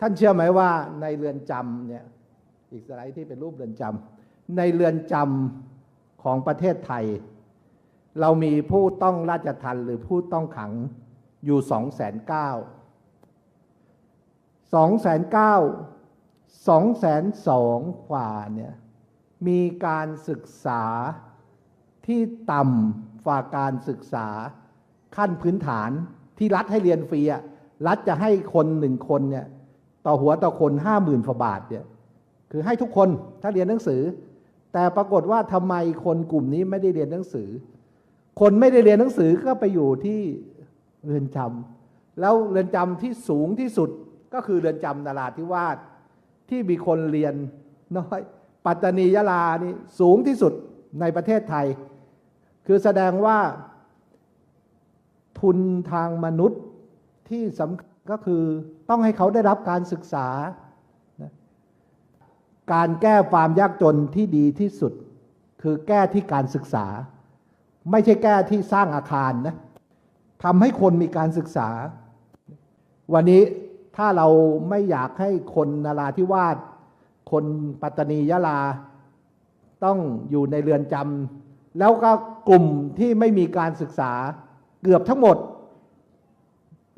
ท่านเชื่อไหมว่าในเรือนจำเนี่ยอีกสไลด์ที่เป็นรูปเรือนจำในเรือนจำของประเทศไทย เรามีผู้ต้องราชทันหรือผู้ต้องขังอยู่สองแสนเก้าสองแสนเก้าสองแสนสองกว่าเนี่ยมีการศึกษาที่ต่ำฝ่าการศึกษาขั้นพื้นฐานที่รัฐให้เรียนฟรีอะรัฐจะให้คนหนึ่งคนเนี่ย ต่อหัวต่อคนห้าหมื่นบาทเนี่ยคือให้ทุกคนถ้าเรียนหนังสือ แต่ปรากฏว่าทำไมคนกลุ่มนี้ไม่ได้เรียนหนังสือ คนไม่ได้เรียนหนังสือก็ไปอยู่ที่เรือนจำแล้วเรือนจำที่สูงที่สุดก็คือเรือนจำนาราธิวาสที่มีคนเรียนน้อย ปัตตานียะลานี่สูงที่สุดในประเทศไทย คือแสดงว่าทุนทางมนุษย์ที่สำคัญ ก็คือต้องให้เขาได้รับการศึกษา การแก้ความยากจนที่ดีที่สุด คือแก้ที่การศึกษา ไม่ใช่แก้ที่สร้างอาคารนะทำให้คนมีการศึกษา วันนี้ถ้าเราไม่อยากให้คนนาราธิวาสคนปัตตานียะลา ต้องอยู่ในเรือนจำแล้วก็กลุ่มที่ไม่มีการศึกษาเกือบทั้งหมด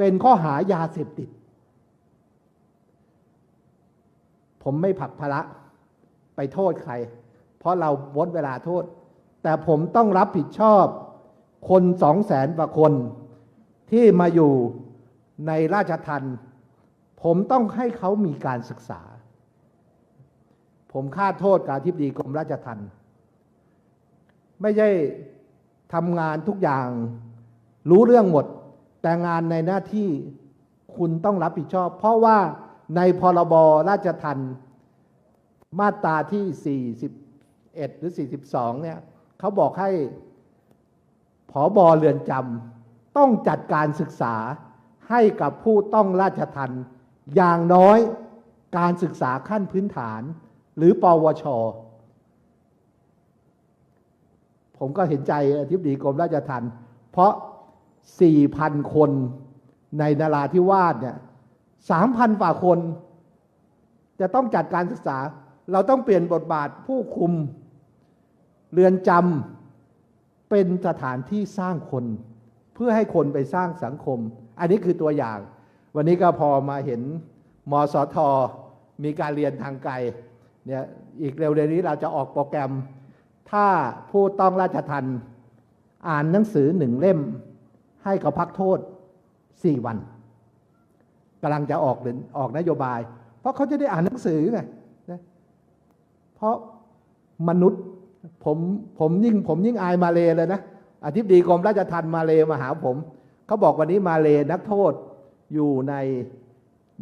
เป็นข้อหายาเสพติด ผมไม่ผักภาระไปโทษใคร เพราะเราวดเวลาโทษ แต่ผมต้องรับผิดชอบ คนสองแสนกว่าคนที่มาอยู่ในราชทันผมต้องให้เขามีการศึกษา ผมคาดโทษการทิบดีกรมราชทัณฑ์ไม่ใช่ทำงานทุกอย่างรู้เรื่องหมด แต่งานในหน้าที่คุณต้องรับผิดชอบ เพราะว่าในพรบราชทัณฑ์มาตราที่ 41 หรือ 42 เนี่ยเขาบอกให้ผอบอเรือนจำต้องจัดการศึกษาให้กับผู้ต้องราชทัณฑ์อย่างน้อยการศึกษาขั้นพื้นฐาน หรือปวช ผมก็เห็นใจอธิบดีกรมราชทัณฑ์เพราะ 4,000 คนในนาราธิวาสเนี่ย3,000ฝ่าคน จะต้องจัดการศึกษา เราต้องเปลี่ยนบทบาทผู้คุม เรือนจำเป็นสถานที่สร้างคน เพื่อให้คนไปสร้างสังคม อันนี้คือตัวอย่าง วันนี้ก็พอมาเห็นมสทมีการเรียนทางไกลเนี่ยอีกเร็วๆนี้เราจะออกโปรแกรม ถ้าผู้ต้องราชทันอ่านหนังสือหนึ่งเล่ม ให้เขาพักโทษสี่วันกำลังจะออกหรืออกนโยบาย เพราะเขาจะได้อ่านหนังสือไงนะเพราะมนุษย์ผมผมยิ่งผมยิ่งอายมาเลเลยนะอธิบดีกรมราชทัณฑ์มาเลมาหาผมเขาบอกวันนี้มาเลนักโทษอยู่ใน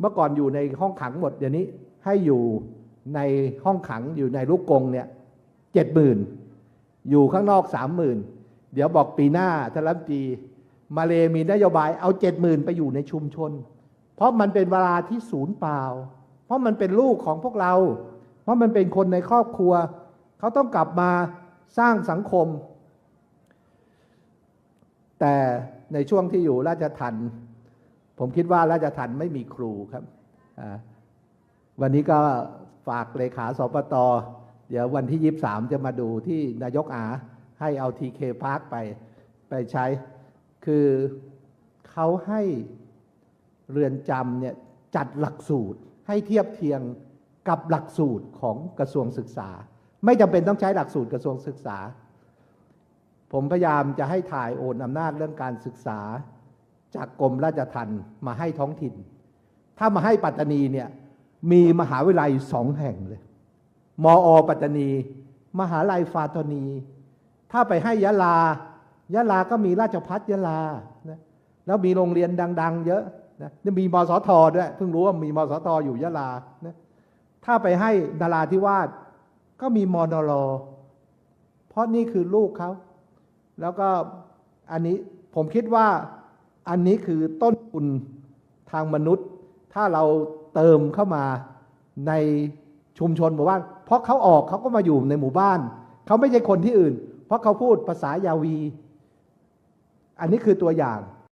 เมื่อก่อนอยู่ในห้องขังหมดเดี๋ยวนี้ให้อยู่ในห้องขังอยู่ในลูกกงเนี่ยเจ็ดหมื่นอยู่ข้างนอกสามหมื่นเดี๋ยวบอกปีหน้าท่านรัฐมนตรี มาเลมีนโยบายเอาเจ็ดหมื่นไปอยู่ในชุมชน เพราะมันเป็นเวลาที่ศูนย์เปล่า เพราะมันเป็นลูกของพวกเรา เพราะมันเป็นคนในครอบครัว เขาต้องกลับมาสร้างสังคม แต่ในช่วงที่อยู่ราชทันผมคิดว่าราชทันไม่มีครูครับ วันนี้ก็ฝากเลขาสปต เดี๋ยววันที่ยีสามจะมาดูที่นายกอาให้เอาทีเคพาร์คไปไปใช้ คือเขาให้เรือนจำเนี่ยจัดหลักสูตรให้เทียบเทียงกับหลักสูตรของกระทรวงศึกษา ไม่จำเป็นต้องใช้หลักสูตรกระทรวงศึกษา ผมพยายามจะให้ถ่ายโอนอำนาจเรื่องการศึกษา จากกรมราชทัณฑ์มาให้ท้องถิ่น ถ้ามาให้ปัตตานีเนี่ยมีมหาวิทยาลัยสองแห่งเลย มอปัตตานี มหาลัยฟาตานี ถ้าไปให้ยะลา ยะลาก็มีราชพัฒยะลานะแล้วมีโรงเรียนดัง ๆ เยอะนะมีมสทด้วยเพิ่งรู้ว่ามีมสทอยู่ยะลานะถ้าไปให้นาราธิวาสก็มีมอนรเพราะนี่คือลูกเขา แล้วก็อันนี้ผมคิดว่าอันนี้คือต้นทุนทางมนุษย์ ถ้าเราเติมเข้ามาในชุมชนหมู่บ้าน เพราะเขาออกเขาก็มาอยู่ในหมู่บ้าน เขาไม่ใช่คนที่อื่น เพราะเขาพูดภาษายาวี อันนี้คือตัวอย่าง